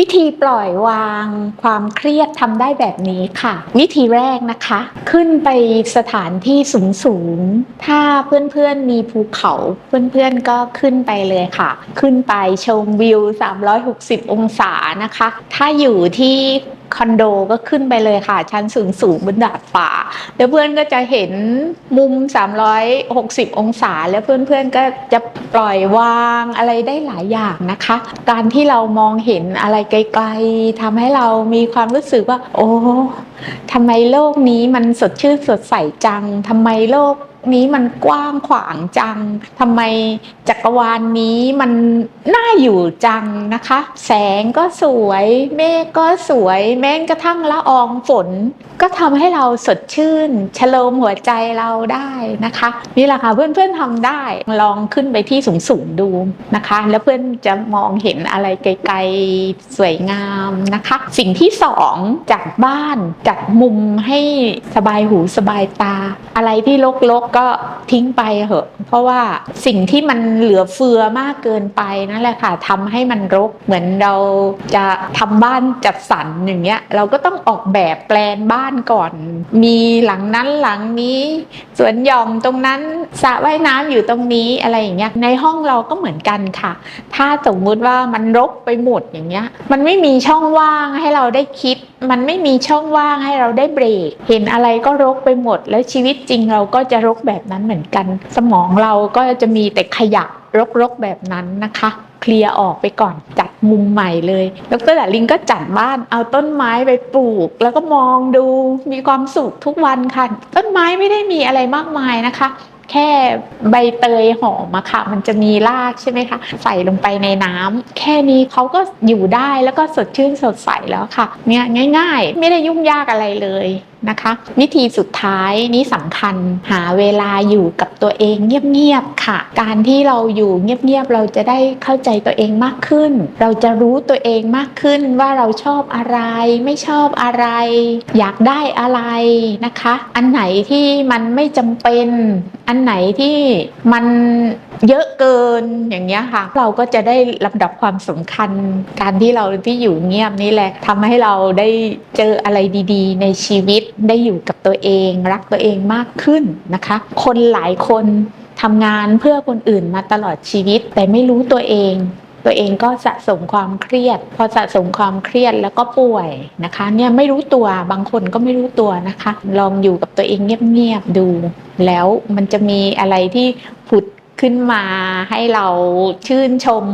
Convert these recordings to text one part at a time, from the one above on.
วิธีปล่อยวางความเครียดทำได้แบบนี้ค่ะ วิธีแรกนะคะ ขึ้นไปสถานที่สูงสูงๆถ้าเพื่อนๆมีภูเขาเพื่อนๆก็ขึ้นไปเลยค่ะ ขึ้นไปชมวิว 360 องศานะคะ ถ้าอยู่ที่ คอนโดก็ขึ้นไปเลยค่ะ ชั้นสูงสูงบนดาดฟ้าแล้วเพื่อนก็จะเห็นมุม 360 องศา แล้วเพื่อนๆก็จะปล่อยวางอะไรได้หลายอย่างนะคะ การที่เรามองเห็นอะไรไกลๆทำให้เรามีความรู้สึกว่า โอ้ทำไมโลกนี้มันสดชื่นสดใสจังทำไมโลก นี้มันกว้างขวางจัง ทำไมจักรวาลนนี้มันน่าอยู่จังนะคะ แสงก็สวย เมฆก็สวย แม้กระทั่งละอองฝน ก็ทำให้เราสดชื่นชโลมหัวใจเราได้นะคะ นี่แหละค่ะเพื่อนๆทำได้ ลองขึ้นไปที่สูงๆดูนะคะ แล้วเพื่อนจะมองเห็นอะไรไกลๆ สวยงามนะคะ สิ่งที่สองจัดบ้านจัดมุมให้สบายหูสบายตา อะไรที่รกๆก็ทิ้งไปเหอะ เพราะว่าสิ่งที่มันเหลือเฟือมากเกินไปนั่นแหละค่ะทำให้มันรกเหมือนเราจะทำบ้านจัดสรรอย่างเงี้ยเราก็ต้องออกแบบแปลนบ้านก่อน มีหลังนั้นหลังนี้สวนหย่อมตรงนั้นสระว่ายน้ำอยู่ตรงนี้อะไรอย่างเงี้ยในห้องเราก็เหมือนกันค่ะ ถ้าสมมุติว่ามันรกไปหมดอย่างเงี้ยมันไม่มีช่องว่างให้เราได้คิด มันไม่มีช่องว่างให้เราได้เบรก เห็นอะไรก็รกไปหมด แล้วชีวิตจริงเราก็จะรกแบบนั้นเหมือนกัน สมองเราก็จะมีแต่ขยะรกๆแบบนั้นนะคะ เคลียร์ออกไปก่อนจัดมุมใหม่เลยดรดาลิงก็จัดบ้านเอาต้นไม้ไปปลูก แล้วก็มองดูมีความสุขทุกวันค่ะ ต้นไม้ไม่ได้มีอะไรมากมายนะคะ แค่ใบเตยหอมอะค่ะ มันจะมีรากใช่ไหมคะ ใส่ลงไปในน้ำแค่นี้เขาก็อยู่ได้แล้วก็สดชื่นสดใสแล้วค่ะเนี่ยง่าย ๆ ไม่ได้ยุ่งยากอะไรเลย นะคะ วิธีสุดท้ายนี้สำคัญหาเวลาอยู่กับตัวเองเงียบๆค่ะ การที่เราอยู่เงียบๆเราจะได้เข้าใจตัวเองมากขึ้น เราจะรู้ตัวเองมากขึ้นว่าเราชอบอะไร ไม่ชอบอะไร อยากได้อะไรนะคะ อันไหนที่มันไม่จำเป็น อันไหนที่มันเยอะเกินอย่างเงี้ยค่ะ เราก็จะได้ลำดับความสำคัญ การที่เราที่อยู่เงียบนี่แหละทำให้เราได้เจออะไรดี ๆ ในชีวิตได้อยู่กับตัวเอง รักตัวเองมากขึ้นนะคะ คนหลายคนทำงานเพื่อคนอื่นมาตลอดชีวิต แต่ไม่รู้ตัวเอง ตัวเองก็สะสมความเครียด พอสะสมความเครียดแล้วก็ป่วยนะคะเนี่ยไม่รู้ตัวบางคนก็ไม่รู้ตัวนะคะ ลองอยู่กับตัวเองเงียบๆดู แล้วมันจะมีอะไรที่ผุดขึ้นมาให้เราชื่นชม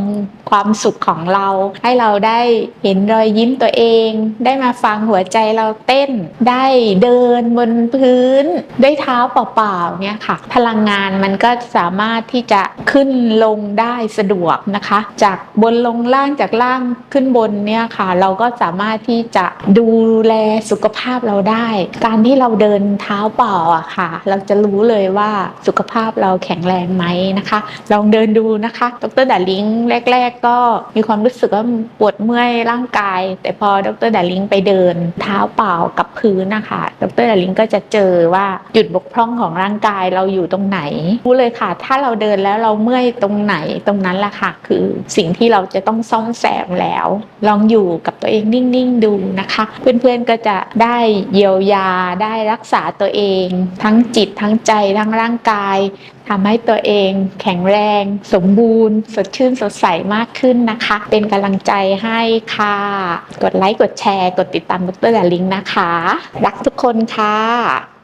ความสุขของเรา ให้เราได้เห็นรอยยิ้มตัวเอง ได้มาฟังหัวใจเราเต้น ได้เดินบนพื้น ด้วยเท้าเปล่าๆเนี่ยค่ะ พลังงานมันก็สามารถที่จะขึ้นลงได้สะดวกนะคะ จากบนลงล่างจากล่างขึ้นบนเนี่ยค่ะ เราก็สามารถที่จะดูแลสุขภาพเราได้ การที่เราเดินเท้าเปล่าอะค่ะ เราจะรู้เลยว่าสุขภาพเราแข็งแรงไหมนะคะ ลองเดินดูนะคะ ดรดาลิงแรกๆ ก็มีความรู้สึกว่าปวดเมื่อยร่างกาย แต่พอดรดาลิงไปเดิน เท้าเปล่ากับพื้นนะคะดรดาลิงก็จะเจอว่าจุดบกพร่องของร่างกายเราอยู่ตรงไหนรู้เลยค่ะ ถ้าเราเดินแล้วเราเมื่อยตรงไหนตรงนั้นแหละค่ะ คือสิ่งที่เราจะต้องซ่อมแซมแล้ว ลองอยู่กับตัวเองนิ่งๆดูนะคะ เพื่อนๆก็จะได้เยียวยาได้รักษาตัวเอง ทั้งจิตทั้งใจทั้งร่างกาย ทำให้ตัวเองแข็งแรง สมบูรณ์ สดชื่นสดใสมากขึ้นนะคะ เป็นกำลังใจให้ค่ะ กดไลค์ กดแชร์ กดติดตามดรดาลิงนะคะ รักทุกคนค่ะ